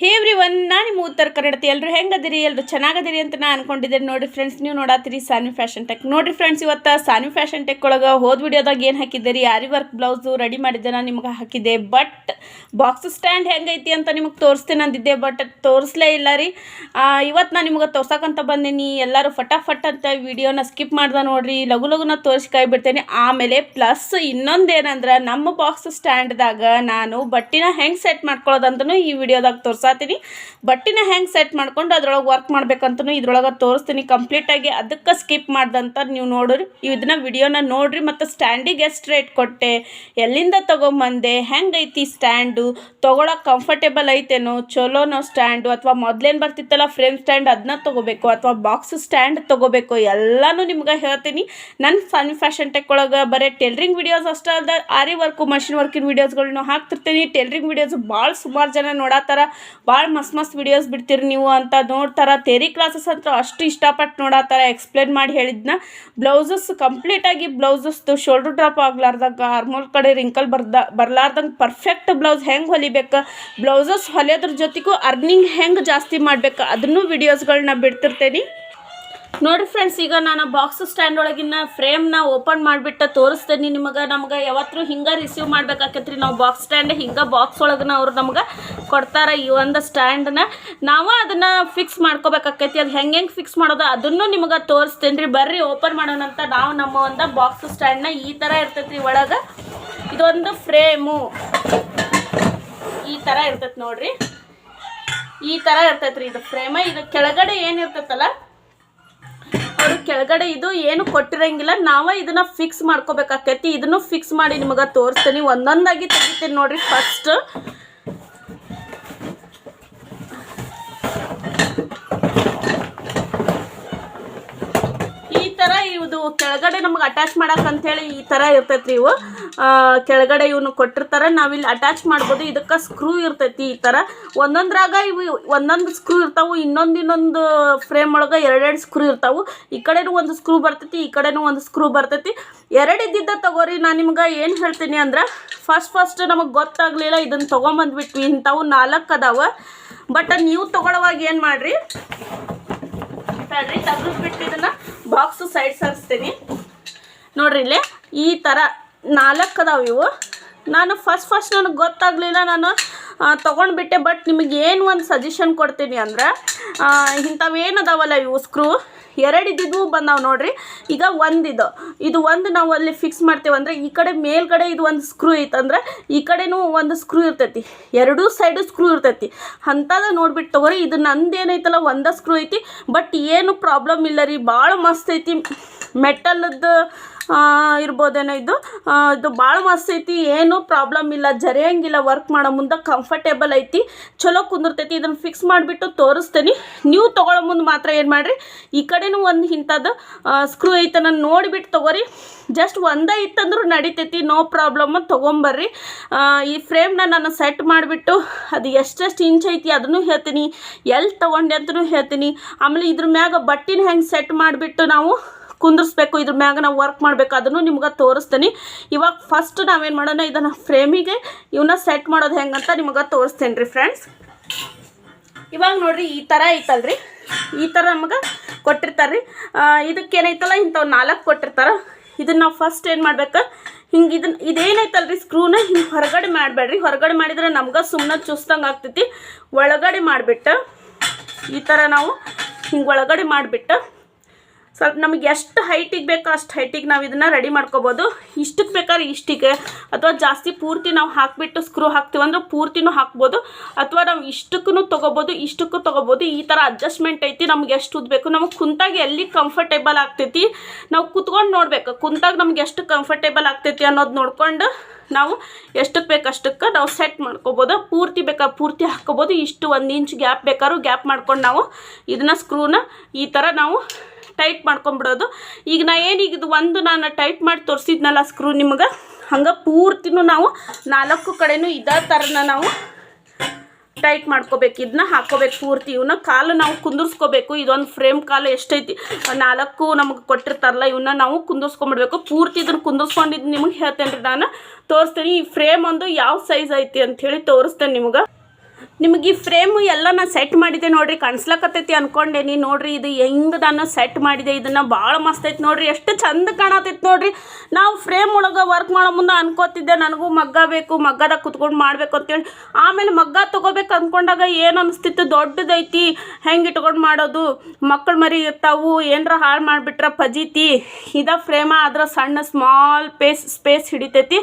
ಹೇ every one ನಾನು ನಿಮ್ಮ ಉತ್ತರ ಕನ್ನಡತಿ. ಎಲ್ಲರೂ ಹೆಂಗದಿರಿ? ಎಲ್ಲರೂ ಚೆನ್ನಾಗದಿರಿ ಅಂತ ನಾನು ಅನ್ಕೊಂಡಿದ್ದೇನೆ. ನೋಡಿ ಫ್ರೆಂಡ್ಸ್ ನೀವು ನೋಡತ್ತೀರಿ ಸಾನ್ವಿ ಫ್ಯಾಷನ್ ಟೆಕ್ ನೋಡಿರಿ ಫ್ರೆಂಡ್ಸ್ ಇವತ್ತು ಸಾನ್ವಿ ಫ್ಯಾಷನ್ ಟೆಕ್ ಒಳಗೆ ಹೋದ ವಿಡಿಯೋದಾಗ ಏನು ಹಾಕಿದ್ದೆ ರೀ ಆರಿ ವರ್ಕ್ ಬ್ಲೌಸು ರೆಡಿ ಮಾಡಿದ್ದೆ ನಾನು ನಿಮ್ಗೆ ಹಾಕಿದ್ದೆ. ಬಟ್ ಬಾಕ್ಸ್ ಸ್ಟ್ಯಾಂಡ್ ಹೆಂಗೈತಿ ಅಂತ ನಿಮಗೆ ತೋರಿಸ್ತೇನೆ ಅಂದಿದ್ದೆ ಬಟ್ ತೋರಿಸ್ಲೇ ಇಲ್ಲ ರೀ. ಇವತ್ತು ನಾನು ನಿಮ್ಗೆ ತೋರ್ಸಕ್ಕಂತ ಬಂದೀನಿ. ಎಲ್ಲರೂ ಫಟಾಫಟ್ ಅಂತ ವಿಡಿಯೋನ ಸ್ಕಿಪ್ ಮಾಡ್ದೆ ನೋಡ್ರಿ. ಲಘು ಲಘುನ ತೋರಿಸಿ ಕೈ ಬಿಡ್ತೇನೆ. ಆಮೇಲೆ ಪ್ಲಸ್ ಇನ್ನೊಂದೇನಂದ್ರೆ, ನಮ್ಮ ಬಾಕ್ಸ್ ಸ್ಟ್ಯಾಂಡ್ದಾಗ ನಾನು ಬಟ್ಟಿನ ಹೆಂಗೆ ಸೆಟ್ ಮಾಡ್ಕೊಳ್ಳೋದಂತನೂ ಈ ವಿಡಿಯೋದಾಗ ತೋರ್ಸಾತೀನಿ. ಬಟ್ಟಿನ ಹೆಂಗೆ ಸೆಟ್ ಮಾಡ್ಕೊಂಡು ಅದ್ರೊಳಗೆ ವರ್ಕ್ ಮಾಡ್ಬೇಕಂತನೂ ಇದ್ರೊಳಗೆ ತೋರಿಸ್ತೀನಿ. ಕಂಪ್ಲೀಟಾಗಿ ಅದಕ್ಕೆ ಸ್ಕಿಪ್ ಮಾಡ್ದಂತ ನೀವು ನೋಡ್ರಿ. ಇದನ್ನ ವಿಡಿಯೋನ ನೋಡ್ರಿ ಮತ್ತು ಸ್ಟ್ಯಾಂಡಿಗೆ ಎಷ್ಟು ರೇಟ್ ಕೊಟ್ಟೆ, ಎಲ್ಲಿಂದ ತೊಗೊಂಬಂದೆ, ಹೆಂಗೈತಿ ಸ್ಟ್ಯಾಂಡು ತೊಗೊಳಕ್ಕೆ ಕಂಫರ್ಟೇಬಲ್ ಐತೇನೋ, ಚಲೋನೋ ಸ್ಟ್ಯಾಂಡು ಅಥವಾ ಮೊದ್ಲೇನು ಬರ್ತಿತ್ತಲ್ಲ ಫ್ರೇಮ್ ಸ್ಟ್ಯಾಂಡ್ ಅದನ್ನ ತೊಗೋಬೇಕು, ಅಥವಾ ಬಾಕ್ಸ್ ಸ್ಟ್ಯಾಂಡ್ ತೊಗೋಬೇಕು, ಎಲ್ಲನೂ ನಿಮ್ಗೆ ಹೇಳ್ತೀನಿ. ನನ್ನ ಸನ್ ಫ್ಯಾಷನ್ ಟೆಕ್ ಒಳಗೆ ಬರೀ ಟೈಲ್ರಿಂಗ್ ವಿಡಿಯೋಸ್ ಅಷ್ಟೇ ಅಲ್ಲ ಆರಿ ವರ್ಕು ಮಷಿನ್ ವರ್ಕಿನ ವೀಡಿಯೋಸ್ಗಳನ್ನೂ ಹಾಕ್ತಿರ್ತೀನಿ. ಟೈಲರಿಂಗ್ ವಿಡಿಯೋಸ್ ಭಾಳ ಸುಮಾರು ಜನ ನೋಡತ್ತಾರ ಭಾಳ ಮಸ್ತ್ ಮಸ್ತ್ ವಿಡಿಯೋಸ್ ಬಿಡ್ತೀರಿ ನೀವು ಅಂತ ನೋಡ್ತಾರ. ತೇರಿ ಕ್ಲಾಸಸ್ ಅಂತ ಅಷ್ಟು ಇಷ್ಟಪಟ್ಟು ನೋಡತ್ತಾರ ಎಕ್ಸ್ಪ್ಲೇನ್ ಮಾಡಿ ಹೇಳಿದ್ನ. ಬ್ಲೌಸಸ್ ಕಂಪ್ಲೀಟಾಗಿ ಬ್ಲೌಸಸ್ದು ಶೋಲ್ಡರ್ ಡ್ರಾಪ್ ಆಗ್ಲಾರ್ದಾಗ ಆರ್ಮೋಲ್ ಕಡೆ ರಿಂಕಲ್ ಬರ್ದ, ಬರ್ಲಾರ್ದಂಗೆ ಪರ್ಫೆಕ್ಟ್ ಬ್ಲೌಸ್ ಹೆಂಗೆ ಹೊಲಿಬೇಕು? ಬ್ಲೌಸಸ್ ಹೊಲಿಯೋದ್ರ ಜೊತೆಗೂ ಅರ್ನಿಂಗ್ ಹೆಂಗೆ ಜಾಸ್ತಿ ಮಾಡ್ಬೇಕು? ಅದನ್ನು ವಿಡಿಯೋಸ್ಗಳನ್ನ ಬಿಡ್ತಿರ್ತೇನೆ. ನೋಡಿ ಫ್ರೆಂಡ್ಸ್ ಈಗ ನಾನು ಬಾಕ್ಸ್ ಸ್ಟ್ಯಾಂಡ್ ಒಳಗಿನ ಫ್ರೇಮ್ನ ಓಪನ್ ಮಾಡಿಬಿಟ್ಟು ತೋರಿಸ್ತೇನೆ ನಿಮಗೆ. ನಮ್ಗೆ ಯಾವತ್ತೂ ಹಿಂಗೆ ರಿಸೀವ್ ಮಾಡ್ಬೇಕಾಕೈತ್ರಿ. ನಾವು ಬಾಕ್ಸ್ ಸ್ಟ್ಯಾಂಡ್ ಹಿಂಗೆ ಬಾಕ್ಸ್ ಒಳಗನ ಅವ್ರು ನಮ್ಗೆ ಕೊಡ್ತಾರೆ ಈ ಒಂದು ಸ್ಟ್ಯಾಂಡನ್ನ ನಾವು ಅದನ್ನು ಫಿಕ್ಸ್ ಮಾಡ್ಕೋಬೇಕಾಕೈತಿ ಅದು ಹೆಂಗೆ ಹೆಂಗೆ ಫಿಕ್ಸ್ ಮಾಡೋದು ಅದನ್ನು ನಿಮಗೆ ತೋರಿಸ್ತೇನೆ ರೀ ಬರ್ರಿ ಓಪನ್ ಮಾಡೋಣ ಅಂತ ನಾವು ನಮ್ಮ ಒಂದು ಬಾಕ್ಸ್ ಸ್ಟ್ಯಾಂಡ್ನ ಈ ಥರ ಇರ್ತೈತಿ ರೀ ಒಳಗೆ. ಇದೊಂದು ಫ್ರೇಮು ಈ ಥರ ಇರ್ತೈತಿ ನೋಡ್ರಿ. ಈ ಥರ ಇರ್ತೈತ್ರಿ ಇದು ಫ್ರೇಮ ಇದು ಕೆಳಗಡೆ ಏನಿರ್ತೈತಲ್ಲ ಅವ್ರು ಕೆಳಗಡೆ ಇದು ಏನು ಕೊಟ್ಟಿರಂಗಿಲ್ಲ, ನಾವೇ ಇದನ್ನ ಫಿಕ್ಸ್ ಮಾಡ್ಕೋಬೇಕಾಕೈತಿ. ಇದನ್ನು ಫಿಕ್ಸ್ ಮಾಡಿ ನಿಮಗೆ ತೋರಿಸ್ತೀನಿ. ಒಂದೊಂದಾಗಿ ತೆಗಿತೀನಿ ನೋಡ್ರಿ ಫಸ್ಟ್ ಈ ಥರ ಇದು ಕೆಳಗಡೆ ನಮ್ಗೆ ಅಟ್ಯಾಚ್ ಮಾಡಕ್ಕೆ ಅಂತೇಳಿ ಈ ಥರ ಇರ್ತೈತಿ ಇವು. ಕೆಳಗಡೆ ಇವನು ಕೊಟ್ಟಿರ್ತಾರೆ. ನಾವಿಲ್ಲಿ ಅಟ್ಯಾಚ್ ಮಾಡ್ಬೋದು. ಇದಕ್ಕೆ ಸ್ಕ್ರೂ ಇರ್ತೈತಿ ಈ ಥರ ಒಂದೊಂದ್ರಾಗ ಇವು ಒಂದೊಂದು ಸ್ಕ್ರೂ ಇರ್ತಾವು. ಇನ್ನೊಂದು ಇನ್ನೊಂದು ಫ್ರೇಮ್ ಒಳಗೆ ಎರಡೆರಡು ಸ್ಕ್ರೂ ಇರ್ತಾವು. ಈ ಕಡೆನೂ ಒಂದು ಸ್ಕ್ರೂ ಬರ್ತೈತಿ, ಈ ಕಡೆನೂ ಒಂದು ಸ್ಕ್ರೂ ಬರ್ತೈತಿ. ಎರಡು ಇದ್ದಿದ್ದ ತಗೋರಿ, ನಾನು ನಿಮ್ಗೆ ಏನು ಹೇಳ್ತೀನಿ ಅಂದ್ರೆ ಫಸ್ಟ್ ಫಸ್ಟ್ ನಮಗೆ ಗೊತ್ತಾಗಲಿಲ್ಲ ಇದನ್ನು ತೊಗೊಂಬಂದ್ಬಿಟ್ವಿ. ಇಂಥವು ನಾಲ್ಕು ಅದಾವೆ. ಬಟ್ ನೀವು ತೊಗೊಳವಾಗ ಏನು ಮಾಡಿರಿ? ತಡ್ರಿ ಇದನ್ನು ಬಾಕ್ಸು ಸೈಡ್ ಸರಿಸ್ತೀನಿ. ನೋಡ್ರಿ ಇಲ್ಲಿ, ಈ ಥರ ನಾಲ್ಕು ಅದಾವೆ ಇವು. ನಾನು ಫಸ್ಟ್ ಫಸ್ಟ್ ನನಗೆ ಗೊತ್ತಾಗಲಿಲ್ಲ ನಾನು ತೊಗೊಂಡ್ಬಿಟ್ಟೆ ಬಟ್ ನಿಮಗೆ ಏನು ಒಂದು ಸಜೆಷನ್ ಕೊಡ್ತೀನಿ ಅಂದ್ರೆ ಇಂಥವೇನು ಅದಾವಲ್ಲ ಇವು ಸ್ಕ್ರೂ ಎರಡು ಇದ್ದಿದ್ವು ಬಂದಾವ ನೋಡ್ರಿ. ಈಗ ಒಂದಿದು ಇದು. ಒಂದು ನಾವು ಅಲ್ಲಿ ಫಿಕ್ಸ್ ಮಾಡ್ತೇವೆ ಅಂದರೆ, ಈ ಕಡೆ ಮೇಲ್ಗಡೆ ಇದು ಒಂದು ಸ್ಕ್ರೂ ಐತಂದ್ರೆ ಈ ಕಡೆನೂ ಒಂದು ಸ್ಕ್ರೂ ಇರ್ತೈತಿ. ಎರಡೂ ಸೈಡು ಸ್ಕ್ರೂ ಇರ್ತೈತಿ. ಅಂಥದ್ದು ನೋಡ್ಬಿಟ್ಟು ತಗೋರಿ, ಇದು ನಂದು ಏನೈತಲ್ಲ, ಒಂದೇ ಸ್ಕ್ರೂ ಐತಿ. ಬಟ್ ಏನು ಪ್ರಾಬ್ಲಮ್ ಇಲ್ಲ ರೀ ಭಾಳ ಮಸ್ತ್ ಐತಿ. ಮೆಟಲ್ದು ಇರ್ಬೋದೇನೋ ಇದು? ಇದು ಭಾಳ ಮಸ್ತ್ ಐತಿ. ಏನೂ ಪ್ರಾಬ್ಲಮ್ ಇಲ್ಲ. ಜರಿಯಂಗಿಲ್ಲ. ವರ್ಕ್ ಮಾಡೋ ಮುಂದೆ ಕಂಫರ್ಟೇಬಲ್ ಐತಿ. ಚಲೋ ಕುಂದಿರ್ತೈತಿ. ಇದನ್ನು ಫಿಕ್ಸ್ ಮಾಡಿಬಿಟ್ಟು ತೋರಿಸ್ತೀನಿ. ನೀವು ತೊಗೊಳ್ಳೋ ಮುಂದೆ ಮಾತ್ರ ಏನು ಮಾಡಿರಿ? ಈ ಕಡೆನೂ ಒಂದು ಇಂಥದ್ದು ಸ್ಕ್ರೂ ಐತನ ನೋಡಿಬಿಟ್ಟು ತೊಗೋರಿ. ಜಸ್ಟ್ ಒಂದೇ ಇತ್ತಂದ್ರೂ ನಡಿತೈತಿ. ನೋ ಪ್ರಾಬ್ಲಮ್ ತೊಗೊಂಬರ್ರಿ. ಈ ಫ್ರೇಮ್ನ ನಾನು ಸೆಟ್ ಮಾಡಿಬಿಟ್ಟು ಅದು ಎಷ್ಟೆಷ್ಟು ಇಂಚ್ ಐತಿ ಅದನ್ನು ಹೇಳ್ತೀನಿ. ಎಲ್ಲಿ ತೊಗೊಂಡೆ ಅಂತಲೂ ಹೇಳ್ತೀನಿ. ಆಮೇಲೆ ಇದ್ರ ಮ್ಯಾಗ ಬಟ್ಟಿನ ಹೆಂಗೆ ಸೆಟ್ ಮಾಡಿಬಿಟ್ಟು ನಾವು ಕುಂದಿರ್ಸ್ಬೇಕು, ಇದ್ರ ಮ್ಯಾಗ ನಾವು ವರ್ಕ್ ಮಾಡಬೇಕು, ಅದನ್ನು ನಿಮ್ಗೆ ತೋರಿಸ್ತೀನಿ. ಇವಾಗ ಫಸ್ಟ್ ನಾವೇನು ಮಾಡೋಣ, ಇದನ್ನು ಫ್ರೇಮಿಗೆ ಇವನ್ನ ಸೆಟ್ ಮಾಡೋದು ಹೆಂಗಂತ ನಿಮಗೆ ತೋರಿಸ್ತೇನೆ ರೀ ಫ್ರೆಂಡ್ಸ್ ಇವಾಗ ನೋಡಿರಿ, ಈ ಥರ ಐತಲ್ರಿ. ಈ ಥರ ನಮಗೆ ಕೊಟ್ಟಿರ್ತಾರೆ ರೀ ಇದಕ್ಕೇನೈತಲ್ಲ ಇಂಥವು ನಾಲ್ಕು ಕೊಟ್ಟಿರ್ತಾರೆ. ಇದನ್ನ ನಾವು ಫಸ್ಟ್ ಏನು ಮಾಡ್ಬೇಕು, ಹಿಂಗೆ ಇದನ್ನ ಇದೇನೈತಲ್ರಿ ಸ್ಕ್ರೂನ ಹಿಂಗೆ ಹೊರಗಡೆ ಮಾಡಬೇಡ್ರಿ. ಹೊರಗಡೆ ಮಾಡಿದ್ರೆ ನಮ್ಗೆ ಸುಮ್ಮನೆ ಚುಸ್ತಂಗೆ ಆಗ್ತೈತಿ. ಒಳಗಡೆ ಮಾಡಿಬಿಟ್ಟು, ಈ ಥರ ನಾವು ಹಿಂಗೆ ಒಳಗಡೆ ಮಾಡಿಬಿಟ್ಟು ಸ್ವಲ್ಪ ನಮಗೆ ಎಷ್ಟು ಹೈಟಿಗೆ ಬೇಕೋ ಅಷ್ಟು ಹೈಟಿಗೆ ನಾವು ಇದನ್ನು ರೆಡಿ ಮಾಡ್ಕೋಬೋದು. ಇಷ್ಟಕ್ಕೆ ಬೇಕಾದ್ರೆ ಇಷ್ಟಿಗೆ. ಅಥವಾ ಜಾಸ್ತಿ ಪೂರ್ತಿ ನಾವು ಹಾಕಿಬಿಟ್ಟು ಸ್ಕ್ರೂ ಹಾಕ್ತೀವಂದ್ರೆ ಪೂರ್ತಿನೂ ಹಾಕ್ಬೋದು. ಅಥವಾ ನಾವು ಇಷ್ಟಕ್ಕೂ ತೊಗೋಬೋದು ಇಷ್ಟಕ್ಕೂ ತೊಗೋಬೋದು. ಈ ಥರ ಅಡ್ಜಸ್ಟ್ಮೆಂಟ್ ಐತಿ, ನಮ್ಗೆ ಎಷ್ಟು ಉದ್ಬೇಕು ನಮಗೆ ಕುಂತಾಗ ಎಲ್ಲಿ ಕಂಫರ್ಟೇಬಲ್ ಆಗ್ತೈತಿ, ನಾವು ಕುತ್ಕೊಂಡು ನೋಡ್ಬೇಕು. ಕುಂತಾಗ ನಮ್ಗೆ ಎಷ್ಟು ಕಂಫರ್ಟೇಬಲ್ ಆಗ್ತೈತಿ ಅನ್ನೋದು ನೋಡ್ಕೊಂಡು ನಾವು ಎಷ್ಟಕ್ಕೆ ಬೇಕು ಅಷ್ಟಕ್ಕೆ ನಾವು ಸೆಟ್ ಮಾಡ್ಕೋಬೋದು. ಪೂರ್ತಿ ಬೇಕಾ ಪೂರ್ತಿ ಹಾಕ್ಕೋಬೋದು. ಇಷ್ಟು ಒಂದು ಇಂಚ್ ಗ್ಯಾಪ್ ಬೇಕಾದ್ರೂ ಗ್ಯಾಪ್ ಮಾಡ್ಕೊಂಡು ನಾವು ಇದನ್ನ ಸ್ಕ್ರೂನ ಈ ಥರ ನಾವು ಟೈಟ್ ಮಾಡ್ಕೊಂಬಿಡೋದು. ಈಗ ನಾ ಏನೀಗ ಇದು ಒಂದು ನಾನು ಟೈಟ್ ಮಾಡಿ ತೋರಿಸಿದ್ನಲ್ಲ ಸ್ಕ್ರೂ ನಿಮಗೆ, ಹಂಗೆ ಪೂರ್ತಿನೂ ನಾವು ನಾಲ್ಕು ಕಡೆನೂ ಇದೇ ಥರನ ನಾವು ಟೈಟ್ ಮಾಡ್ಕೋಬೇಕು. ಇದನ್ನ ಹಾಕೋಬೇಕು ಪೂರ್ತಿ. ಇವನ್ನ ಕಾಲು ನಾವು ಕುಂದಿರ್ಸ್ಕೋಬೇಕು. ಇದೊಂದು ಫ್ರೇಮ್ ಕಾಲು ಎಷ್ಟೈತಿ? ನಾಲ್ಕು ನಮಗೆ ಕೊಟ್ಟಿರ್ತಾರಲ್ಲ ಇವನ್ನ ನಾವು ಕುಂದಿರ್ಸ್ಕೊಂಬಿಡ್ಬೇಕು. ಪೂರ್ತಿ ಇದನ್ನ ಕುಂದಿರ್ಸ್ಕೊಂಡಿದ್ದು ನಿಮಗೆ ಹೇಳ್ತೇನೆ ರೀ ನಾನು. ತೋರಿಸ್ತೀನಿ, ಈ ಫ್ರೇಮ್ ಒಂದು ಯಾವ ಸೈಜ್ ಐತಿ ಅಂಥೇಳಿ ತೋರಿಸ್ತೇನೆ ನಿಮ್ಗೆ. ನಿಮಗೆ ಈ ಫ್ರೇಮು ಎಲ್ಲ ನಾನು ಸೆಟ್ ಮಾಡಿದೆ ನೋಡ್ರಿ, ಕಾಣಿಸ್ಲಕತ್ತೈತಿ ಅಂದ್ಕೊಂಡೇನಿ ನೋಡ್ರಿ, ಇದು ಹೆಂಗೆ ನಾನು ಸೆಟ್ ಮಾಡಿದೆ. ಇದನ್ನು ಭಾಳ ಮಸ್ತ್ ಐತಿ ನೋಡ್ರಿ. ಎಷ್ಟು ಚಂದ ಕಾಣತೈತಿ ನೋಡ್ರಿ. ನಾವು ಫ್ರೇಮ್ ಒಳಗೆ ವರ್ಕ್ ಮಾಡೋ ಮುಂದೆ ಅನ್ಕೋತಿದ್ದೆ, ನನಗೂ ಮಗ್ಗ ಬೇಕು, ಮಗ್ಗದಾಗ ಕುತ್ಕೊಂಡು ಮಾಡಬೇಕು ಅಂತೇಳಿ. ಆಮೇಲೆ ಮಗ್ಗ ತೊಗೋಬೇಕು ಅಂದ್ಕೊಂಡಾಗ ಏನು ಅನಿಸ್ತಿತ್ತು? ದೊಡ್ಡದೈತಿ, ಹೆಂಗೆ ಇಟ್ಕೊಂಡು ಮಾಡೋದು? ಮಕ್ಕಳು ಮರಿ ಇರ್ತಾವು, ಏನರ ಹಾಳು ಮಾಡಿಬಿಟ್ರೆ ಫಜೀತಿ ಇದ ಫ್ರೇಮ ಆದ್ರೆ ಸಣ್ಣ ಸ್ಮಾಲ್ ಪೇಸ್ ಸ್ಪೇಸ್ ಹಿಡಿತೈತಿ.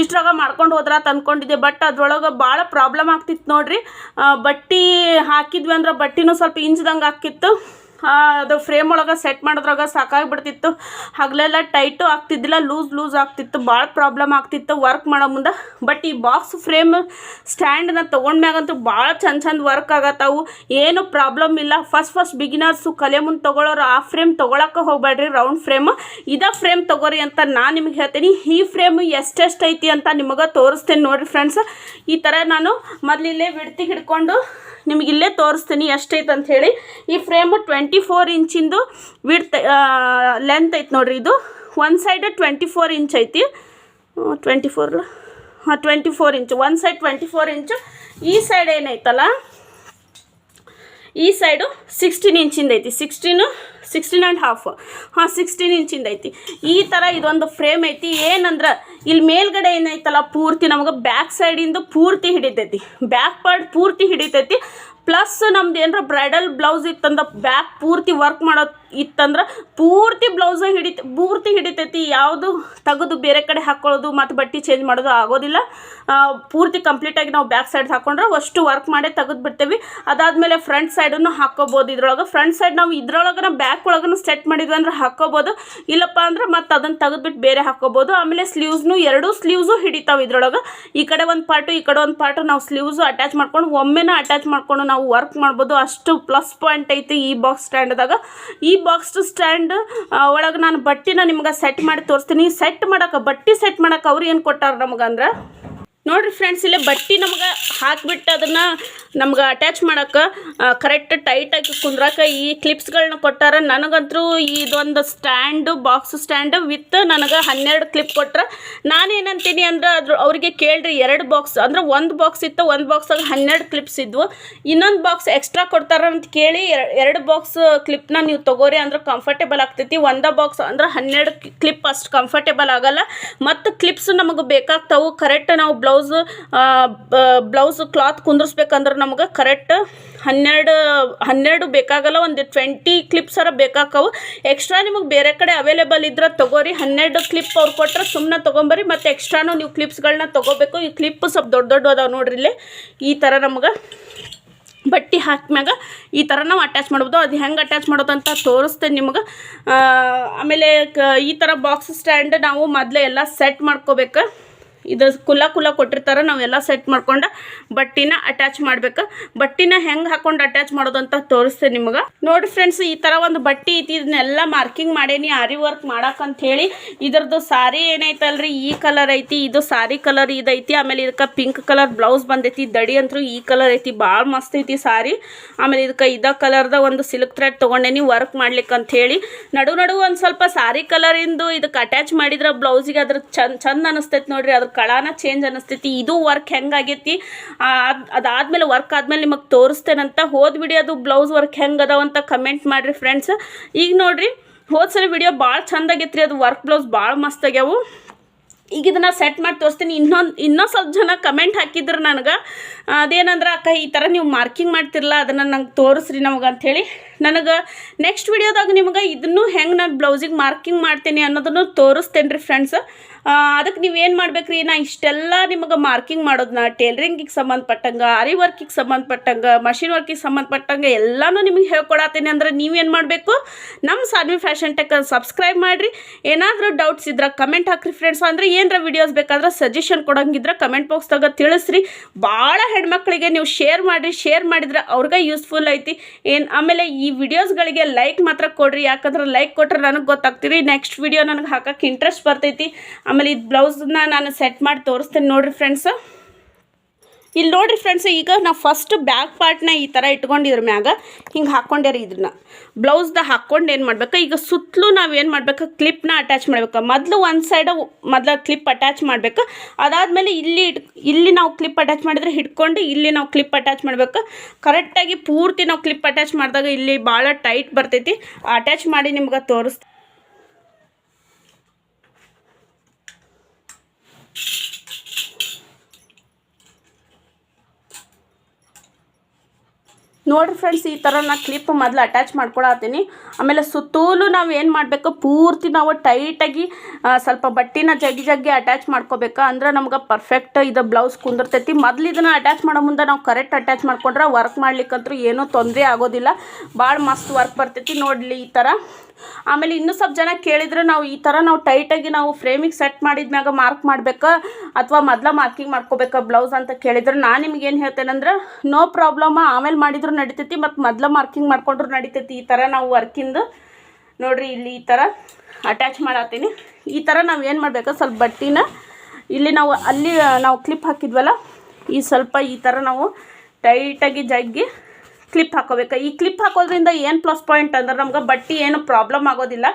ಇಷ್ಟ್ರಾಗ ಮಾಡ್ಕೊಂಡು ಹೋದ್ರ ತಂದ್ಕೊಂಡಿದ್ದೆ ಬಟ್ ಅದ್ರೊಳಗೆ ಭಾಳ ಪ್ರಾಬ್ಲಮ್ ಆಗ್ತಿತ್ತು ನೋಡ್ರಿ. ಬಟ್ಟೆ ಹಾಕಿದ್ವಿ ಅಂದ್ರೆ ಬಟ್ಟೆನೂ ಸ್ವಲ್ಪ ಇಂಚ್ದಂಗೆ ಆಕಿತ್ತು ಆ, ಅದು ಫ್ರೇಮ್ ಒಳಗೆ ಸೆಟ್ ಮಾಡೋದ್ರಾಗ ಸಾಕಾಗಿಬಿಡ್ತಿತ್ತು. ಹಗಲೆಲ್ಲ ಟೈಟು ಆಗ್ತಿದ್ದಿಲ್ಲ ಲೂಸ್ ಲೂಸ್ ಆಗ್ತಿತ್ತು ಭಾಳ ಪ್ರಾಬ್ಲಮ್ ಆಗ್ತಿತ್ತು ವರ್ಕ್ ಮಾಡೋ ಮುಂದೆ. ಬಟ್ ಈ ಬಾಕ್ಸ್ ಫ್ರೇಮ್ ಸ್ಟ್ಯಾಂಡನ್ನ ತೊಗೊಂಡ್ಮ್ಯಾಗಂತೂ ಭಾಳ ಚಂದ ಚಂದ ವರ್ಕ್ ಆಗತ್ತಾವು. ಏನು ಪ್ರಾಬ್ಲಮ್ ಇಲ್ಲ. ಫಸ್ಟ್ ಫಸ್ಟ್ ಬಿಗಿನರ್ಸು ಕಲೆ ಮುಂದೆ ತೊಗೊಳೋರು ಆ ಫ್ರೇಮ್ ತೊಗೊಳಕ್ಕೆ ಹೋಗ್ಬೇಡ್ರಿ ರೌಂಡ್ ಫ್ರೇಮ್ ಇದ ಫ್ರೇಮ್ ತೊಗೋರಿ ಅಂತ ನಾನು ನಿಮಗೆ ಹೇಳ್ತೀನಿ. ಈ ಫ್ರೇಮ್ ಎಷ್ಟೆಷ್ಟು ಐತಿ ಅಂತ ನಿಮಗೆ ತೋರಿಸ್ತೇನೆ ನೋಡಿರಿ ಫ್ರೆಂಡ್ಸ್ ಈ ಥರ ನಾನು ಮೊದಲಿಲ್ಲೇ ಬಿಡ್ತಿ ಹಿಡ್ಕೊಂಡು ನಿಮಗಿಲ್ಲೇ ತೋರಿಸ್ತೀನಿ ಎಷ್ಟೈತೆ ಅಂತ ಹೇಳಿ. ಈ ಫ್ರೇಮು ಟ್ವೆಂಟಿ ಫೋರ್ ಇಂಚಿಂದು ವಿಡ್ತ್ ಲೆಂತ್ ಐತೆ ನೋಡ್ರಿ ಇದು. ಒಂದು ಸೈಡ್ ಟ್ವೆಂಟಿ ಫೋರ್ ಇಂಚ್ ಐತಿ. ಟ್ವೆಂಟಿ ಫೋರ್ ಹಾಂ ಟ್ವೆಂಟಿ ಫೋರ್ ಇಂಚು. ಒಂದು ಸೈಡ್ ಟ್ವೆಂಟಿ ಫೋರ್ ಇಂಚು. ಈ ಸೈಡ್ ಏನೈತಲ್ಲ? ಈ ಸೈಡು ಸಿಕ್ಸ್ಟೀನ್ ಇಂಚಿಂದ ಐತಿ. ಸಿಕ್ಸ್ಟೀನು ಸಿಕ್ಸ್ಟೀನ್ ಆ್ಯಂಡ್ ಹಾಫ್ ಹಾಂ ಸಿಕ್ಸ್ಟೀನ್ ಇಂಚಿಂದ ಐತಿ. ಈ ಥರ ಇದೊಂದು ಫ್ರೇಮ್ ಐತಿ. ಏನಂದ್ರೆ ಇಲ್ಲಿ ಮೇಲ್ಗಡೆ ಏನೈತಲ್ಲ, ಪೂರ್ತಿ ನಮಗೆ ಬ್ಯಾಕ್ ಸೈಡಿಂದು ಪೂರ್ತಿ ಹಿಡಿತೈತಿ. ಬ್ಯಾಕ್ ಪಾರ್ಟ್ ಪೂರ್ತಿ ಹಿಡಿತೈತಿ. ಪ್ಲಸ್ ನಮ್ದು ಏನರ ಬ್ರೈಡಲ್ ಬ್ಲೌಸ್ ಇತ್ತಂದ್ರೆ ಬ್ಯಾಕ್ ಪೂರ್ತಿ ವರ್ಕ್ ಮಾಡೋ ಇತ್ತಂದ್ರೆ ಪೂರ್ತಿ ಬ್ಲೌಸ ಹಿಡಿತ, ಪೂರ್ತಿ ಹಿಡಿತೈತಿ. ಯಾವುದು ತೆಗೆದು ಬೇರೆ ಕಡೆ ಹಾಕ್ಕೊಳ್ಳೋದು ಮತ್ತು ಬಟ್ಟೆ ಚೇಂಜ್ ಮಾಡೋದು ಆಗೋದಿಲ್ಲ. ಪೂರ್ತಿ ಕಂಪ್ಲೀಟಾಗಿ ನಾವು ಬ್ಯಾಕ್ ಸೈಡ್ ಹಾಕೊಂಡ್ರೆ ಅಷ್ಟು ವರ್ಕ್ ಮಾಡೇ ತೆಗೆದು ಬಿಡ್ತೇವೆ. ಅದಾದಮೇಲೆ ಫ್ರಂಟ್ ಸೈಡನ್ನು ಹಾಕ್ಕೋಬೋದು ಇದ್ರೊಳಗೆ. ಫ್ರಂಟ್ ಸೈಡ್ ನಾವು ಇದ್ರೊಳಗನ ಬ್ಯಾಕ್ ಒಳಗನ ಸೆಟ್ ಮಾಡಿದ್ವಿ ಅಂದ್ರೆ ಹಾಕ್ಕೋಬೋದು ಇಲ್ಲಪ್ಪ ಅಂದ್ರೆ ಮತ್ತು ಅದನ್ನು ತೆಗೆದುಬಿಟ್ಟು ಬೇರೆ ಹಾಕ್ಕೋಬೋದು ಆಮೇಲೆ ಸ್ಲೀವ್ಸ್ನು ಎರಡೂ ಸ್ಲೀವ್ಸು ಹಿಡಿತಾವೆ ಇದ್ರೊಳಗೆ. ಈ ಕಡೆ ಒಂದು ಪಾರ್ಟು ಈ ಕಡೆ ಒಂದು ಪಾರ್ಟು ನಾವು ಸ್ಲೀವ್ಸು ಅಟ್ಯಾಚ್ ಮಾಡ್ಕೊಂಡು ಒಮ್ಮೆನ ಅಟ್ಯಾಚ್ ಮಾಡ್ಕೊಂಡು ನಾವು ವರ್ಕ್ ಮಾಡ್ಬೋದು. ಅಷ್ಟು ಪ್ಲಸ್ ಪಾಯಿಂಟ್ ಐತಿ ಈ ಬಾಕ್ಸ್ ಸ್ಟ್ಯಾಂಡ್ದಾಗ ಈ ಬಾಕ್ಸ್ ಸ್ಟ್ಯಾಂಡ್ ಒಳಗೆ ನಾನು ಬಟ್ಟಿನ ನಿಮ್ಗೆ ಸೆಟ್ ಮಾಡಿ ತೋರಿಸ್ತೀನಿ. ಸೆಟ್ ಮಾಡೋಕೆ, ಬಟ್ಟೆ ಸೆಟ್ ಮಾಡೋಕೆ ಅವ್ರು ಏನು ಕೊಟ್ಟಾರ ನಮಗಂದ್ರೆ ನೋಡ್ರಿ ಫ್ರೆಂಡ್ಸ್ ಇಲ್ಲೇ ಬಟ್ಟೆ ನಮ್ಗೆ ಹಾಕಿಬಿಟ್ಟು ಅದನ್ನು ನಮ್ಗೆ ಅಟ್ಯಾಚ್ ಮಾಡಕ್ಕೆ ಕರೆಕ್ಟ್ ಟೈಟಾಗಿ ಕುಂದ್ರಕ್ಕೆ ಈ ಕ್ಲಿಪ್ಸ್ಗಳನ್ನ ಕೊಟ್ಟಾರ. ನನಗಂತೂ ಇದೊಂದು ಸ್ಟ್ಯಾಂಡು ಬಾಕ್ಸ್ ಸ್ಟ್ಯಾಂಡ್ ವಿತ್ ನನಗೆ ಹನ್ನೆರಡು ಕ್ಲಿಪ್ ಕೊಟ್ರೆ. ನಾನೇನಂತೀನಿ ಅಂದ್ರೆ ಅದ್ರ, ಅವರಿಗೆ ಕೇಳ್ರಿ, ಎರಡು ಬಾಕ್ಸ್ ಅಂದ್ರೆ ಒಂದು ಬಾಕ್ಸ್ ಇತ್ತು, ಒಂದು ಬಾಕ್ಸಾಗ ಹನ್ನೆರಡು ಕ್ಲಿಪ್ಸ್ ಇದ್ವು. ಇನ್ನೊಂದು ಬಾಕ್ಸ್ ಎಕ್ಸ್ಟ್ರಾ ಕೊಡ್ತಾರ ಅಂತ ಕೇಳಿ ಎರ- ಎರಡು ಬಾಕ್ಸ್ ಕ್ಲಿಪ್ನ ನೀವು ತಗೋರಿ ಅಂದ್ರೆ ಕಂಫರ್ಟೇಬಲ್ ಆಗ್ತೈತಿ. ಒಂದ ಬಾಕ್ಸ್ ಅಂದ್ರೆ ಹನ್ನೆರಡು ಕ್ಲಿಪ್ ಅಷ್ಟು ಕಂಫರ್ಟೇಬಲ್ ಆಗಲ್ಲ. ಮತ್ತು ಕ್ಲಿಪ್ಸ್ ನಮಗೆ ಬೇಕಾಗ್ತಾವು. ಕರೆಕ್ಟ್ ನಾವು ಬ್ಲೌಸ್ ಬ್ಲೌಸ್ ಬ್ಲೌಸ್ ಕ್ಲಾತ್ ಕುಂದ್ರಸ್ಬೇಕಂದ್ರೆ ನಮ್ಗೆ ಕರೆಕ್ಟ್ ಹನ್ನೆರಡು ಹನ್ನೆರಡು ಬೇಕಾಗಲ್ಲ, ಒಂದು ಟ್ವೆಂಟಿ ಅರ ಬೇಕಾಕವು. ಎಕ್ಸ್ಟ್ರಾ ನಿಮಗೆ ಬೇರೆ ಕಡೆ ಅವೈಲೇಬಲ್ ಇದ್ರೆ ತಗೋರಿ. ಹನ್ನೆರಡು ಕ್ಲಿಪ್ ಅವ್ರು ಕೊಟ್ಟರೆ ಸುಮ್ಮನೆ ತೊಗೊಂಬರಿ. ಮತ್ತು ಎಕ್ಸ್ಟ್ರಾನು ನೀವು ಕ್ಲಿಪ್ಸ್ಗಳನ್ನ ತೊಗೋಬೇಕು. ಈ ಕ್ಲಿಪ್ ಸ್ವಲ್ಪ ದೊಡ್ಡ ದೊಡ್ಡ ಅದಾವೆ ನೋಡ್ರಿ ಇಲ್ಲಿ. ಈ ಥರ ನಮ್ಗೆ ಬಟ್ಟೆ ಹಾಕ್ಮ್ಯಾಗ ಈ ಥರ ನಾವು ಅಟ್ಯಾಚ್ ಮಾಡ್ಬೋದು. ಅದು ಹೆಂಗೆ ಅಟ್ಯಾಚ್ ಮಾಡೋದಂತ ತೋರಿಸ್ತೇನೆ ನಿಮ್ಗೆ. ಆಮೇಲೆ ಈ ಥರ ಬಾಕ್ಸ್ ಸ್ಟ್ಯಾಂಡ್ ನಾವು ಮೊದಲೇ ಎಲ್ಲ ಸೆಟ್ ಮಾಡ್ಕೋಬೇಕು. ಇದು ಕುಲ್ಲ ಕುಲ ಕೊಟ್ಟಿರ್ತಾರೆ, ನಾವೆಲ್ಲ ಸೆಟ್ ಮಾಡ್ಕೊಂಡು ಬಟ್ಟಿನ ಅಟ್ಯಾಚ್ ಮಾಡ್ಬೇಕು. ಬಟ್ಟಿನ ಹೆಂಗೆ ಹಾಕೊಂಡು ಅಟ್ಯಾಚ್ ಮಾಡೋದು ಅಂತ ತೋರಿಸ್ತೇನೆ ನಿಮಗೆ. ನೋಡಿ ಫ್ರೆಂಡ್ಸ್ ಈ ಥರ ಒಂದು ಬಟ್ಟೆ ಐತಿ, ಇದನ್ನೆಲ್ಲ ಮಾರ್ಕಿಂಗ್ ಮಾಡೇನಿ, ಆರಿ ವರ್ಕ್ ಮಾಡಕ್ಕಂತ ಹೇಳಿ. ಇದ್ರದ್ದು ಸಾರಿ ಏನೈತಲ್ರಿ, ಈ ಕಲರ್ ಐತಿ, ಇದು ಸಾರಿ ಕಲರ್ ಇದೈತಿ, ಆಮೇಲೆ ಇದಕ್ಕೆ ಪಿಂಕ್ ಕಲರ್ ಬ್ಲೌಸ್ ಬಂದೈತಿ, ದಡಿ ಅಂತೂ ಈ ಕಲರ್ ಐತಿ ಭಾಳ ಮಸ್ತ್ ಐತಿ ಸಾರಿ ಆಮೇಲೆ ಇದಕ್ಕೆ ಇದ ಕಲರ್ದ ಒಂದು ಸಿಲ್ಕ್ ಥ್ರೆಡ್ ತೊಗೊಂಡೇನಿ ವರ್ಕ್ ಮಾಡ್ಲಿಕ್ಕೆ ಅಂತ ಹೇಳಿ. ನಡು ನಡು ಒಂದು ಸ್ವಲ್ಪ ಸಾರಿ ಕಲರಿಂದು ಇದಕ್ಕೆ ಅಟ್ಯಾಚ್ ಮಾಡಿದ್ರೆ ಬ್ಲೌಸಿಗೆ ಅದ್ರ ಚಂದ ಚಂದ ಅನಿಸ್ತೈತೆ ನೋಡ್ರಿ, ಅದ್ರ ಕಳಾನ ಚೇಂಜ್ ಅನ್ನಿಸ್ತೈತಿ. ಇದು ವರ್ಕ್ ಹೆಂಗಾಗೈತಿ? ಅದಾದ್ಮೇಲೆ ವರ್ಕ್ ಆದ್ಮೇಲೆ ನಿಮಗೆ ತೋರಿಸ್ತೇನಂತ ಹೋದ್ಬಿಡಿ. ಅದು ಬ್ಲೌಸ್ ವರ್ಕ್ ಹೆಂಗೆ ಅದಾವ ಅಂತ ಕಮೆಂಟ್ ಮಾಡಿರಿ ಫ್ರೆಂಡ್ಸ್ ಈಗ ನೋಡಿರಿ ಹೋದ ಸಲ ವಿಡಿಯೋ ಭಾಳ ಚಂದ ಆಗೈತ್ರಿ. ಅದು ವರ್ಕ್ ಬ್ಲೌಸ್ ಭಾಳ ಮಸ್ತ್ ಆಗ್ಯಾವು. ಈಗ ಇದನ್ನ ಸೆಟ್ ಮಾಡಿ ತೋರಿಸ್ತೀನಿ. ಇನ್ನೊಂದು ಇನ್ನೂ ಸ್ವಲ್ಪ ಜನ ಕಮೆಂಟ್ ಹಾಕಿದ್ರು ನನಗೆ. ಅದೇನಂದ್ರೆ, ಅಕ್ಕ, ಈ ಥರ ನೀವು ಮಾರ್ಕಿಂಗ್ ಮಾಡ್ತಿರಲ್ಲ ಅದನ್ನು ನಂಗೆ ತೋರಿಸ್ರಿ ನಮಗೆ ಅಂಥೇಳಿ. ನನಗೆ ನೆಕ್ಸ್ಟ್ ವಿಡಿಯೋದಾಗ ನಿಮ್ಗೆ ಇದನ್ನು ಹೆಂಗೆ ನಾನು ಬ್ಲೌಸಿಗೆ ಮಾರ್ಕಿಂಗ್ ಮಾಡ್ತೀನಿ ಅನ್ನೋದನ್ನು ತೋರಿಸ್ತೇನೆ ರೀ ಫ್ರೆಂಡ್ಸ್ ಅದಕ್ಕೆ ನೀವು ಏನು ಮಾಡ್ಬೇಕ್ರಿ? ನಾ ಇಷ್ಟೆಲ್ಲ ನಿಮಗೆ ಮಾರ್ಕಿಂಗ್ ಮಾಡೋದನ್ನ ಟೇಲ್ರಿಂಗಿಗೆ ಸಂಬಂಧಪಟ್ಟಂಗೆ ಅರಿ ವರ್ಕಿಗೆ ಸಂಬಂಧಪಟ್ಟಂಗೆ ಮಷಿನ್ ವರ್ಕಿಗೆ ಸಂಬಂಧಪಟ್ಟಂಗೆ ಎಲ್ಲನೂ ನಿಮಗೆ ಹೇಳ್ಕೊಡತ್ತೀನಿ ಅಂದ್ರೆ ನೀವೇನು ಮಾಡಬೇಕು? ನಮ್ಮ ಸಾನ್ವಿ ಫ್ಯಾಷನ್ ಟೆಕ್ ಸಬ್ಸ್ಕ್ರೈಬ್ ಮಾಡಿರಿ. ಏನಾದರೂ ಡೌಟ್ಸ್ ಇದ್ರೆ ಕಮೆಂಟ್ ಹಾಕ್ರಿ ಫ್ರೆಂಡ್ಸ್ ಅಂದರೆ ಏನರ ವಿಡಿಯೋಸ್ ಬೇಕಾದ್ರೆ ಸಜೆಷನ್ ಕೊಡೋಂಗಿದ್ರೆ ಕಮೆಂಟ್ ಬಾಕ್ಸ್ದಾಗ ತಿಳಿಸ್ರಿ. ಭಾಳ ಹೆಣ್ಮಕ್ಳಿಗೆ ನೀವು ಶೇರ್ ಮಾಡಿರಿ. ಶೇರ್ ಮಾಡಿದ್ರೆ ಅವ್ರಿಗೆ ಯೂಸ್ಫುಲ್ ಐತಿ. ಏನು, ಆಮೇಲೆ ಈ ವಿಡಿಯೋಸ್ಗಳಿಗೆ ಲೈಕ್ ಮಾತ್ರ ಕೊಡ್ರಿ. ಯಾಕಂದ್ರೆ ಲೈಕ್ ಕೊಟ್ರೆ ನನಗೆ ಗೊತ್ತಾಗ್ತೀರಿ. ನೆಕ್ಸ್ಟ್ ವಿಡಿಯೋ ನನಗೆ ಹಾಕಕ್ಕೆ ಇಂಟ್ರೆಸ್ಟ್ ಬರ್ತೈತಿ. ಆಮೇಲೆ ಇದು ಬ್ಲೌಸನ್ನ ನಾನು ಸೆಟ್ ಮಾಡಿ ತೋರಿಸ್ತೇನೆ ನೋಡಿರಿ ಫ್ರೆಂಡ್ಸ್ ಇಲ್ಲಿ ನೋಡ್ರಿ ಫ್ರೆಂಡ್ಸ್ ಈಗ ನಾವು ಫಸ್ಟ್ ಬ್ಯಾಕ್ ಪಾರ್ಟ್ನ ಈ ಥರ ಇಟ್ಕೊಂಡಿದ್ರ ಮ್ಯಾಗ ಹಿಂಗೆ ಹಾಕ್ಕೊಂಡ್ಯಾರ ಇದನ್ನ ಬ್ಲೌಸ್ದ ಹಾಕ್ಕೊಂಡು ಏನು ಮಾಡ್ಬೇಕು? ಈಗ ಸುತ್ತಲೂ ನಾವು ಏನು ಮಾಡ್ಬೇಕು? ಕ್ಲಿಪ್ನ ಅಟ್ಯಾಚ್ ಮಾಡ್ಬೇಕು. ಮೊದಲು ಒಂದು ಸೈಡ್ ಮೊದಲು ಕ್ಲಿಪ್ ಅಟ್ಯಾಚ್ ಮಾಡ್ಬೇಕು. ಅದಾದಮೇಲೆ ಇಲ್ಲಿ ಇಟ್, ಇಲ್ಲಿ ನಾವು ಕ್ಲಿಪ್ ಅಟ್ಯಾಚ್ ಮಾಡಿದ್ರೆ ಹಿಡ್ಕೊಂಡು ಇಲ್ಲಿ ನಾವು ಕ್ಲಿಪ್ ಅಟ್ಯಾಚ್ ಮಾಡ್ಬೇಕು. ಕರೆಕ್ಟಾಗಿ ಪೂರ್ತಿ ನಾವು ಕ್ಲಿಪ್ ಅಟ್ಯಾಚ್ ಮಾಡಿದಾಗ ಇಲ್ಲಿ ಭಾಳ ಟೈಟ್ ಬರ್ತೈತಿ. ಅಟ್ಯಾಚ್ ಮಾಡಿ ನಿಮ್ಗೆ ತೋರಿಸ್ ನೋಡಿರಿ ಫ್ರೆಂಡ್ಸ್ ಈ ಥರ ನಾ ಕ್ಲಿಪ್ ಮೊದಲು ಅಟ್ಯಾಚ್ ಮಾಡ್ಕೊಳತ್ತೀನಿ. ಆಮೇಲೆ ಸುತ್ತಲೂ ನಾವು ಏನು ಮಾಡಬೇಕು, ಪೂರ್ತಿ ನಾವು ಟೈಟಾಗಿ ಸ್ವಲ್ಪ ಬಟ್ಟಿನ ಜಗ್ಗಿ ಜಗ್ಗಿ ಅಟ್ಯಾಚ್ ಮಾಡ್ಕೋಬೇಕು. ಅಂದ್ರೆ ನಮ್ಗೆ ಪರ್ಫೆಕ್ಟ್ ಇದು ಬ್ಲೌಸ್ ಕುಂದಿರ್ತೈತಿ. ಮೊದಲು ಇದನ್ನು ಅಟ್ಯಾಚ್ ಮಾಡೋ ಮುಂದೆ ನಾವು ಕರೆಕ್ಟ್ ಅಟ್ಯಾಚ್ ಮಾಡ್ಕೊಂಡ್ರೆ ವರ್ಕ್ ಮಾಡ್ಲಿಕ್ಕಂತೂ ಏನೂ ತೊಂದರೆ ಆಗೋದಿಲ್ಲ. ಭಾಳ ಮಸ್ತ್ ವರ್ಕ್ ಬರ್ತೈತಿ. ನೋಡಲಿ ಈ ಥರ ಆಮೇಲೆ ಇನ್ನೂ ಸ್ವಲ್ಪ ಜನ ಕೇಳಿದ್ರೆ ನಾವು ಈ ಥರ ನಾವು ಟೈಟಾಗಿ ನಾವು ಫ್ರೇಮಿಗೆ ಸೆಟ್ ಮಾಡಿದ್ಮ್ಯಾಗ ಮಾರ್ಕ್ ಮಾಡಬೇಕಾ? ಅಥವಾ ಮೊದಲ ಮಾರ್ಕಿಂಗ್ ಮಾಡ್ಕೋಬೇಕಾ ಬ್ಲೌಸ್ ಅಂತ ಕೇಳಿದ್ರೆ ನಾನು ನಿಮ್ಗೆ ಏನು ಹೇಳ್ತೇನೆಂದ್ರೆ ನೋ ಪ್ರಾಬ್ಲಮ್ ಆಮೇಲೆ ಮಾಡಿದ್ರು ನಡಿತೈತಿ, ಮತ್ತು ಮೊದಲ ಮಾರ್ಕಿಂಗ್ ಮಾಡ್ಕೊಂಡ್ರು ನಡಿತೈತಿ. ಈ ಥರ ನಾವು ವರ್ಕಿಂದು ನೋಡಿರಿ ಇಲ್ಲಿ ಈ ಥರ ಅಟ್ಯಾಚ್ ಮಾಡತ್ತೀನಿ. ಈ ಥರ ನಾವು ಏನು ಮಾಡಬೇಕು? ಸ್ವಲ್ಪ ಬಟ್ಟಿನ ಇಲ್ಲಿ ನಾವು ಅಲ್ಲಿ, ನಾವು ಕ್ಲಿಪ್ ಹಾಕಿದ್ವಲ್ಲ, ಈ ಸ್ವಲ್ಪ ಈ ಥರ ನಾವು ಟೈಟಾಗಿ ಜಗ್ಗಿ ಕ್ಲಿಪ್ ಹಾಕೋಬೇಕು? ಈ ಕ್ಲಿಪ್ ಹಾಕೋದ್ರಿಂದ ಏನು ಪ್ಲಸ್ ಪಾಯಿಂಟ್ ಅಂದ್ರೆ ನಮ್ಗೆ ಬಟ್ಟೆ ಏನು ಪ್ರಾಬ್ಲಮ್ ಆಗೋದಿಲ್ಲ.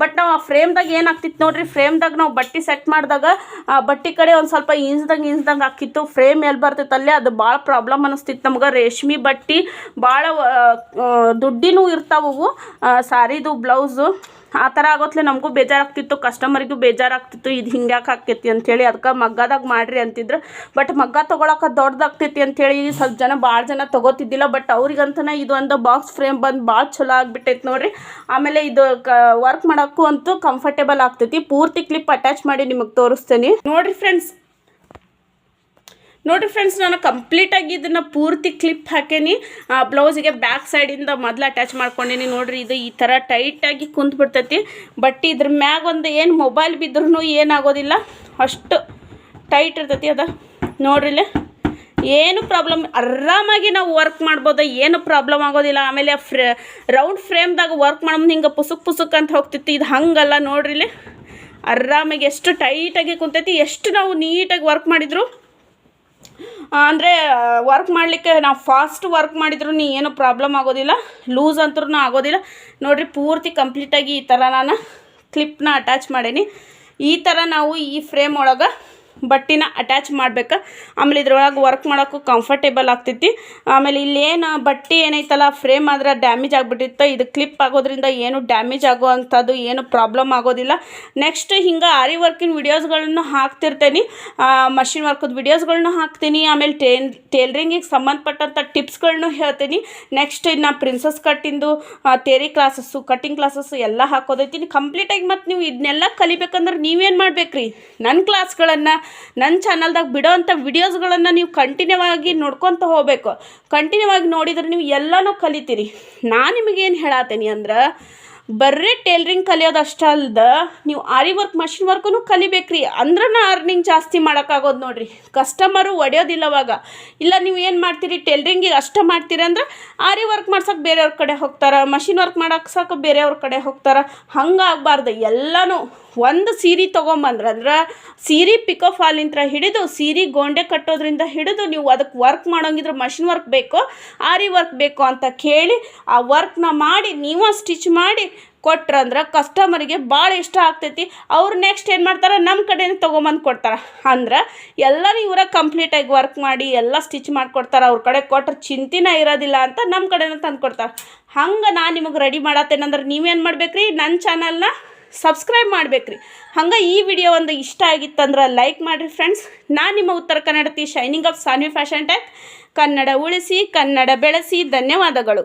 ಬಟ್ ನಾವು ಆ ಫ್ರೇಮ್ದಾಗ ಏನಾಗ್ತಿತ್ತು ನೋಡ್ರಿ ಫ್ರೇಮ್ದಾಗ ನಾವು ಬಟ್ಟೆ ಸೆಟ್ ಮಾಡಿದಾಗ, ಆ ಬಟ್ಟೆ ಕಡೆ ಒಂದು ಸ್ವಲ್ಪ ಇಂಜ್ದಂಗೆ ಇಂಜ್ದಂಗೆ ಹಾಕಿತ್ತು ಫ್ರೇಮ್ ಎಲ್ಲಿ ಬರ್ತೈತಲ್ಲೇ ಅದು ಭಾಳ ಪ್ರಾಬ್ಲಮ್ ಅನ್ನಿಸ್ತಿತ್ತು ನಮ್ಗೆ. ರೇಷ್ಮೆ ಬಟ್ಟೆ ಭಾಳ ದುಡ್ಡಿನೂ ಇರ್ತಾವು ಸಾರಿದು, ಬ್ಲೌಸು. ಆ ಥರ ಆಗೋತ್ಲೆ ನಮಗೂ ಬೇಜಾರಾಗ್ತಿತ್ತು ಕಸ್ಟಮರಿಗೂ ಬೇಜಾರಾಗ್ತಿತ್ತು, ಇದು ಹಿಂಗ್ಯಾಕೆ ಆಕೈತಿ ಅಂಥೇಳಿ ಅದಕ್ಕೆ ಮಗ್ಗದಾಗ ಮಾಡಿರಿ ಅಂತಿದ್ರು. ಬಟ್ ಮಗ್ಗ ತೊಗೊಳಕ್ಕೆ ದೊಡ್ಡದಾಗ್ತೈತಿ ಅಂಥೇಳಿ ಸ್ವಲ್ಪ ಜನ ಭಾಳ ಜನ ತೊಗೋತಿದ್ದಿಲ್ಲ ಬಟ್ ಅವ್ರಿಗಂತನೇ ಇದು ಒಂದು ಬಾಕ್ಸ್ ಫ್ರೇಮ್ ಬಂದು ಭಾಳ ಚಲೋ ಆಗಿಬಿಟ್ಟೈತೆ ನೋಡ್ರಿ. ಆಮೇಲೆ ಇದು ಕ ವರ್ಕ್ ಮಾಡೋಕ್ಕೂ ಅಂತೂ ಕಂಫರ್ಟೇಬಲ್ ಆಗ್ತೈತಿ. ಪೂರ್ತಿ ಕ್ಲಿಪ್ ಅಟ್ಯಾಚ್ ಮಾಡಿ ನಿಮಗೆ ತೋರಿಸ್ತೀನಿ. ನೋಡ್ರಿ ಫ್ರೆಂಡ್ಸ್ ನೋಡಿರಿ ಫ್ರೆಂಡ್ಸ್ ನಾನು ಕಂಪ್ಲೀಟಾಗಿ ಇದನ್ನು ಪೂರ್ತಿ ಕ್ಲಿಪ್ ಹಾಕೇನಿ. ಬ್ಲೌಸಿಗೆ ಬ್ಯಾಕ್ ಸೈಡಿಂದ ಮೊದಲು ಅಟ್ಯಾಚ್ ಮಾಡ್ಕೊಂಡೇನಿ. ನೋಡ್ರಿ, ಇದು ಈ ಥರ ಟೈಟಾಗಿ ಕುಂತ್ ಬಿಡ್ತೈತಿ. ಬಟ್ ಇದ್ರ ಮ್ಯಾಗ ಒಂದು ಏನು ಮೊಬೈಲ್ ಬಿದ್ರೂ ಏನಾಗೋದಿಲ್ಲ ಅಷ್ಟು ಟೈಟ್ ಇರ್ತೈತಿ ಅದ. ನೋಡ್ರಿಲ್ಲೇ ಏನು ಪ್ರಾಬ್ಲಮ್ ಆರಾಮಾಗಿ ನಾವು ವರ್ಕ್ ಮಾಡ್ಬೋದು. ಏನು ಪ್ರಾಬ್ಲಮ್ ಆಗೋದಿಲ್ಲ. ಆಮೇಲೆ ಫ್ರೇ ರೌಂಡ್ ಫ್ರೇಮ್ದಾಗ ವರ್ಕ್ ಮಾಡೋದು ಹಿಂಗೆ ಪುಸುಕ್ ಪುಸುಕ್ ಅಂತ ಹೋಗ್ತಿತ್ತು. ಇದು ಹಂಗಲ್ಲ ನೋಡ್ರಿಲೆ ಆರಾಮಾಗಿ ಎಷ್ಟು ಟೈಟಾಗಿ ಕುಂತೈತಿ. ಎಷ್ಟು ನಾವು ನೀಟಾಗಿ ವರ್ಕ್ ಮಾಡಿದ್ರು ಅಂದರೆ ವರ್ಕ್ ಮಾಡಲಿಕ್ಕೆ ನಾವು ಫಾಸ್ಟ್ ವರ್ಕ್ ಮಾಡಿದ್ರು ಏನು ಪ್ರಾಬ್ಲಮ್ ಆಗೋದಿಲ್ಲ ಲೂಸ್ ಅಂತೂ ಆಗೋದಿಲ್ಲ. ನೋಡಿರಿ, ಪೂರ್ತಿ ಕಂಪ್ಲೀಟಾಗಿ ಈ ಥರ ನಾನು ಕ್ಲಿಪ್ನ ಅಟ್ಯಾಚ್ ಮಾಡೀನಿ. ಈ ಥರ ನಾವು ಈ ಫ್ರೇಮ್ ಒಳಗೆ ಬಟ್ಟಿನ ಅಟ್ಯಾಚ್ ಮಾಡ್ಬೇಕು. ಆಮೇಲೆ ಇದ್ರೊಳಗೆ ವರ್ಕ್ ಮಾಡೋಕ್ಕೂ ಕಂಫರ್ಟೇಬಲ್ ಆಗ್ತೈತಿ. ಆಮೇಲೆ ಇಲ್ಲೇನು ಬಟ್ಟೆ ಏನೈತಲ್ಲ ಫ್ರೇಮ್ ಆದ್ರೆ ಡ್ಯಾಮೇಜ್ ಆಗಿಬಿಟ್ಟಿತ್ತು. ಇದು ಕ್ಲಿಪ್ ಆಗೋದ್ರಿಂದ ಏನು ಡ್ಯಾಮೇಜ್ ಆಗೋ ಅಂಥದ್ದು ಏನು ಪ್ರಾಬ್ಲಮ್ ಆಗೋದಿಲ್ಲ. ನೆಕ್ಸ್ಟ್ ಹಿಂಗೆ ಆರಿ ವರ್ಕಿನ ವಿಡಿಯೋಸ್ಗಳನ್ನು ಹಾಕ್ತಿರ್ತೇನೆ. ಮಷಿನ್ ವರ್ಕದ ವಿಡಿಯೋಸ್ಗಳನ್ನೂ ಹಾಕ್ತೀನಿ. ಆಮೇಲೆ ಟೇನ್ ಟೇಲ್ರಿಂಗಿಗೆ ಸಂಬಂಧಪಟ್ಟಂಥ ಟಿಪ್ಸ್ಗಳನ್ನು ಹೇಳ್ತೀನಿ. ನೆಕ್ಸ್ಟ್ ಇನ್ನು ಪ್ರಿನ್ಸಸ್ ಕಟ್ಟಿಂದು ತೇರಿ ಕ್ಲಾಸಸ್ಸು ಕಟ್ಟಿಂಗ್ ಕ್ಲಾಸಸ್ಸು ಎಲ್ಲ ಹಾಕೋದೈತಿ. ಕಂಪ್ಲೀಟಾಗಿ ಮತ್ತು ನೀವು ಇದನ್ನೆಲ್ಲ ಕಲಿಬೇಕಂದ್ರೆ ನೀವೇನು ಮಾಡ್ಬೇಕ್ರಿ? ನನ್ನ ಕ್ಲಾಸ್ಗಳನ್ನು ನನ್ನ ಚಾನಲ್ದಾಗ ಬಿಡೋ ಅಂಥ ವಿಡಿಯೋಸ್ಗಳನ್ನು ನೀವು ಕಂಟಿನ್ಯೂ ಆಗಿ ನೋಡ್ಕೊತ ಹೋಗಬೇಕು. ಕಂಟಿನ್ಯೂ ಆಗಿ ನೋಡಿದ್ರೆ ನೀವು ಎಲ್ಲನೂ ಕಲಿತೀರಿ. ನಾನು ನಿಮಗೇನು ಹೇಳತ್ತೀನಿ ಅಂದ್ರೆ ಬರೀ ಟೇಲ್ರಿಂಗ್ ಕಲಿಯೋದು ಅಷ್ಟೇ ಅಲ್ದ, ನೀವು ಆರಿ ವರ್ಕ್ ಮಷಿನ್ ವರ್ಕೂ ಕಲಿಬೇಕ್ರಿ. ಅಂದ್ರೆ ಅರ್ನಿಂಗ್ ಜಾಸ್ತಿ ಮಾಡೋಕ್ಕಾಗೋದು ನೋಡ್ರಿ. ಕಸ್ಟಮರು ಒಡೆಯೋದಿಲ್ಲ ಅವಾಗ. ಇಲ್ಲ, ನೀವು ಏನು ಮಾಡ್ತೀರಿ? ಟೇಲ್ರಿಂಗಿಗೆ ಅಷ್ಟೇ ಮಾಡ್ತೀರಿ ಅಂದ್ರೆ ಆರಿ ವರ್ಕ್ ಮಾಡ್ಸೋಕೆ ಬೇರೆಯವ್ರ ಕಡೆ ಹೋಗ್ತಾರೆ ಮಷಿನ್ ವರ್ಕ್ ಮಾಡಕ್ಕೆ ಸಾಕು ಬೇರೆಯವ್ರ ಕಡೆ ಹೋಗ್ತಾರೆ. ಹಂಗಾಗಬಾರ್ದು ಎಲ್ಲನೂ ಒಂದು ಸೀರೆ ತೊಗೊಂಬಂದ್ರೆ, ಅಂದ್ರೆ ಸೀರೆ ಪಿಕಪ್ ಫಾಲಿಂತ್ರ ಹಿಡಿದು, ಸೀರೆ ಗೊಂಡೆ ಕಟ್ಟೋದ್ರಿಂದ ಹಿಡಿದು ನೀವು ಅದಕ್ಕೆ ವರ್ಕ್ ಮಾಡೋಂಗಿದ್ರೆ ಮಷಿನ್ ವರ್ಕ್ ಬೇಕೋ, ಆರಿ ವರ್ಕ್ ಬೇಕು ಅಂತ ಕೇಳಿ ಆ ವರ್ಕ್ನ ಮಾಡಿ, ನೀವು ಸ್ಟಿಚ್ ಮಾಡಿ ಕೊಟ್ರಂದ್ರೆ ಕಸ್ಟಮರಿಗೆ ಭಾಳ ಇಷ್ಟ ಆಗ್ತೈತಿ. ಅವ್ರು ನೆಕ್ಸ್ಟ್ ಏನು ಮಾಡ್ತಾರೆ? ನಮ್ಮ ಕಡೆನೇ ತೊಗೊಂಬಂದು ಕೊಡ್ತಾರೆ. ಅಂದ್ರೆ ಎಲ್ಲರೂ ಇವರ ಕಂಪ್ಲೀಟಾಗಿ ವರ್ಕ್ ಮಾಡಿ, ಎಲ್ಲ ಸ್ಟಿಚ್ ಮಾಡಿಕೊಡ್ತಾರೆ. ಅವ್ರ ಕಡೆ ಕೊಟ್ರೆ ಚಿಂತಿನ ಇರೋದಿಲ್ಲ ಅಂತ ನಮ್ಮ ಕಡೆನೇ ತಂದು ಕೊಡ್ತಾರೆ. ಹಂಗೆ ನಾನು ನಿಮಗೆ ರೆಡಿ ಮಾಡತ್ತೇನಂದ್ರೆ ನೀವೇನು ಮಾಡ್ಬೇಕ್ರಿ? ನನ್ನ ಚಾನಲ್ನ ಸಬ್ಸ್ಕ್ರೈಬ್ ಮಾಡ್ಬೇಕ್ರಿ. ಹಂಗೆ ಈ ವಿಡಿಯೋ ಒಂದು ಇಷ್ಟ ಆಗಿತ್ತಂದ್ರೆ ಲೈಕ್ ಮಾಡಿರಿ ಫ್ರೆಂಡ್ಸ್ ನಾನು ನಿಮ್ಮ ಉತ್ತರ ಕನ್ನಡತಿ shining of Sanvi fashion tech Kannada ಉಳಿಸಿ, ಕನ್ನಡ ಬೆಳೆಸಿ, ಧನ್ಯವಾದಗಳು.